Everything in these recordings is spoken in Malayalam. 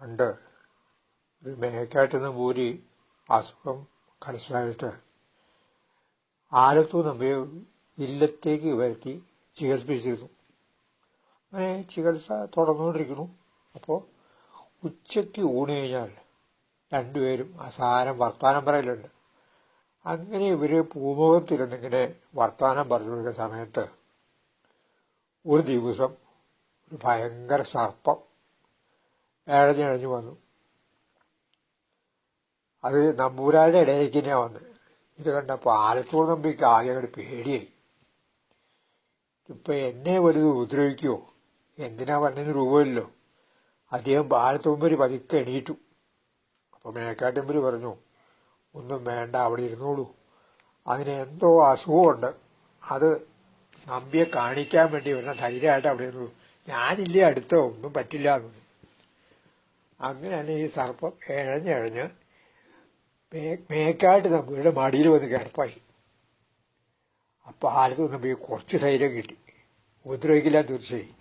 പണ്ട് ഒരു പൂരി അസുഖം കലശായിട്ട് ആലത്തു നമ്മെ ഇല്ലത്തേക്ക് വരുത്തി ചികിത്സിച്ചിരുന്നു അങ്ങനെ ചികിത്സ തുടർന്നുകൊണ്ടിരിക്കുന്നു. അപ്പോൾ ഉച്ചയ്ക്ക് ഊണ് കഴിഞ്ഞാൽ രണ്ടുപേരും അസാരം വർത്തമാനം പറയലുണ്ട്. അങ്ങനെ ഇവർ പൂമുഖത്തിരുന്നിങ്ങനെ വർത്തമാനം പറഞ്ഞുകൊണ്ടിരിക്കുന്ന സമയത്ത് ഒരു ദിവസം ഒരു ഭയങ്കര സർപ്പം ഇഴഞ്ഞിഴഞ്ഞു വന്നു. അത് നമ്പൂരാരുടെ ഇടയിലേക്ക് തന്നെയാണ് വന്നത് ഇത് കണ്ടപ്പോൾ ആലത്തൂർ നമ്പിക്ക് ആകെ പേടിയായി. ഇപ്പൊ എന്നെ വലുത് ഉപദ്രവിക്കുമോ എന്തിനാ പറഞ്ഞതിന് രൂപമില്ലല്ലോ അദ്ദേഹം ആലത്തൂമ്പര് പതുക്കെ എണീറ്റു. അപ്പൊ മേക്കാട്ടുമ്പര് പറഞ്ഞു ഒന്നും വേണ്ട അവിടെ ഇരുന്നോളൂ. അതിന് എന്തോ അസുഖമുണ്ട്. അത് നമ്പിയെ കാണിക്കാൻ വേണ്ടി വരുന്ന ധൈര്യമായിട്ട് അവിടെ ഇരുന്നു ഞാനില്ലേ അടുത്തോ ഒന്നും പറ്റില്ല എന്ന്. അങ്ങനെയാണ് ഈ സർപ്പം എഴഞ്ഞഴഞ്ഞ് മേക്കായിട്ട് ഇവിടെ മടിയിൽ വന്ന് കിടപ്പായി. അപ്പോൾ ആൾക്ക് നമ്പി കുറച്ച് ധൈര്യം കിട്ടി. ഉപദ്രവിക്കില്ല തീർച്ചയായും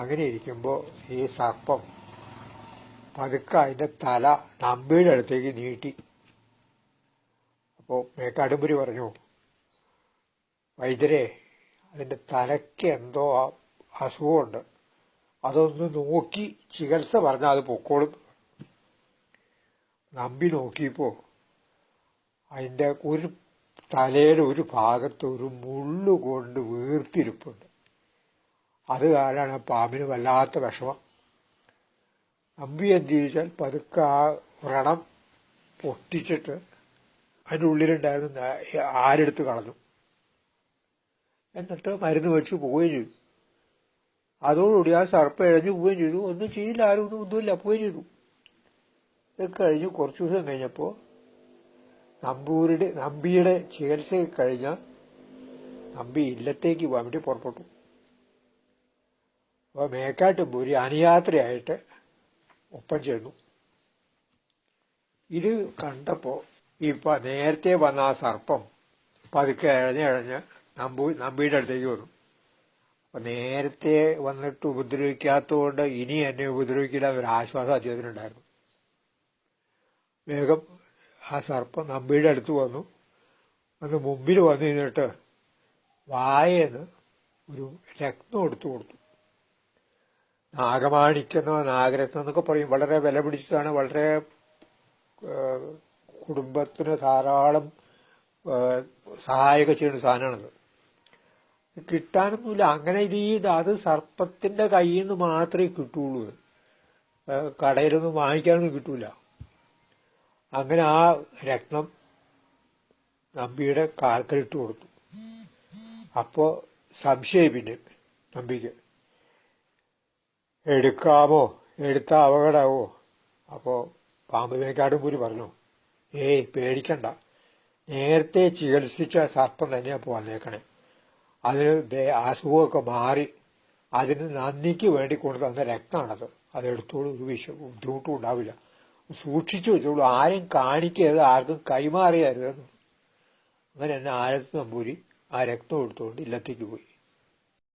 അങ്ങനെ ഇരിക്കുമ്പോൾ ഈ സർപ്പം പതുക്കെ അതിന്റെ തല നമ്പിയുടെ അടുത്തേക്ക് നീട്ടി. അപ്പോൾ മേക്കാടുമ്പുരി പറഞ്ഞു വൈദ്യരെ അതിന്റെ തലയ്ക്ക് എന്തോ അസുഖമുണ്ട്. അതൊന്ന് നോക്കി ചികിത്സ പറഞ്ഞാൽ അത് പൊക്കോളും. നമ്പി നോക്കിയപ്പോ അതിന്റെ ഒരു തലയുടെ ഒരു ഭാഗത്ത് ഒരു മുള്ളു കൊണ്ട് വീർത്തിരിപ്പുണ്ട്. അത് കാരണമാണ് പാമ്പിന് വല്ലാത്ത വിഷമം. നമ്പി എന്ത് ചോദിച്ചാൽ പതുക്കെ ആ വ്രണം പൊട്ടിച്ചിട്ട് അതിന്റെ ഉള്ളിലുണ്ടായിരുന്ന ആരെടുത്ത് കളഞ്ഞു. എന്നിട്ട് മരുന്ന് വെച്ച് പോയി. അതോടുകൂടി ആ സർപ്പം ഇഴഞ്ഞു പോവുകയും ചെയ്തു. ഒന്നും ചെയ്യില്ല ആരും ഒന്നും ഒന്നുമില്ല പോവുകയും ചെയ്തു. ഇത് കഴിഞ്ഞ് കുറച്ചു ദിവസം കഴിഞ്ഞപ്പോൾ നമ്പൂരുടെ നമ്പിയുടെ ചികിത്സ കഴിഞ്ഞ നമ്പി ഇല്ലത്തേക്ക് പോകാൻ വേണ്ടി പുറപ്പെട്ടു. അപ്പോൾ മേക്കാട്ടുമ്പൂരി അനുയാത്രയായിട്ട് ഒപ്പം ചേർന്നു. ഇത് കണ്ടപ്പോ ഇപ്പൊ നേരത്തെ വന്ന ആ സർപ്പം പതുക്കെ ഇഴഞ്ഞ് ഇഴഞ്ഞ് നമ്പൂ നമ്പിയുടെ അടുത്തേക്ക് വന്നു. അപ്പൊ നേരത്തെ വന്നിട്ട് ഉപദ്രവിക്കാത്തതുകൊണ്ട് ഇനി എന്നെ ഉപദ്രവിക്കില്ല ഒരു ആശ്വാസം അദ്ദേഹത്തിനുണ്ടായിരുന്നു. വേഗം ആ സർപ്പം നമ്പിയുടെ അടുത്ത് വന്നു. അന്ന് മുമ്പിൽ വന്നു കഴിഞ്ഞിട്ട് വായേന്ന് ഒരു രത്നം എടുത്തു കൊടുത്തു. നാഗമാണിക്കെന്നോ നാഗരത്നം എന്നൊക്കെ പറയും. വളരെ വില പിടിച്ചതാണ്. വളരെ കുടുംബത്തിന് ധാരാളം സഹായമൊക്കെ ചെയ്യുന്ന സാധനമാണത്. കിട്ടാനൊന്നുമില്ല അങ്ങനെ ഇത് ചെയ്ത് അത് സർപ്പത്തിന്റെ കയ്യിൽ നിന്ന് മാത്രമേ കിട്ടുള്ളൂ. കടയിലൊന്നും വാങ്ങിക്കാനൊന്നും കിട്ടൂല. അങ്ങനെ ആ രത്നം നമ്പിയുടെ കാൽക്കലിട്ട് കൊടുത്തു. അപ്പോ സംശയം പിന്നെ നമ്പിക്ക്. എടുക്കാമോ? എടുത്ത അപകടമാവോ അപ്പോ പാമ്പ് മേക്കാടും കൂടി പറഞ്ഞു. ഏയ് പേടിക്കണ്ട. നേരത്തെ ചികിത്സിച്ച സർപ്പം തന്നെയാ പോവാൻ വന്നേക്കണേ. അതിന് ദേ- അസുഖമൊക്കെ മാറി. അതിന് നന്ദിക്ക് വേണ്ടി കൊണ്ടു തന്ന രക്തമാണത്. അതെടുത്തോളൂ ഒരു വിഷ ബുദ്ധിമുട്ടും ഉണ്ടാവില്ല. സൂക്ഷിച്ചു വെച്ചോളൂ. ആരും കാണിക്കരുത് ആർക്കും കൈമാറിയരുതെന്ന് അങ്ങനെ എന്നെ ആരത്ത് നമ്പൂരി ആ രക്തം എടുത്തുകൊണ്ട് ഇല്ലത്തേക്ക് പോയി.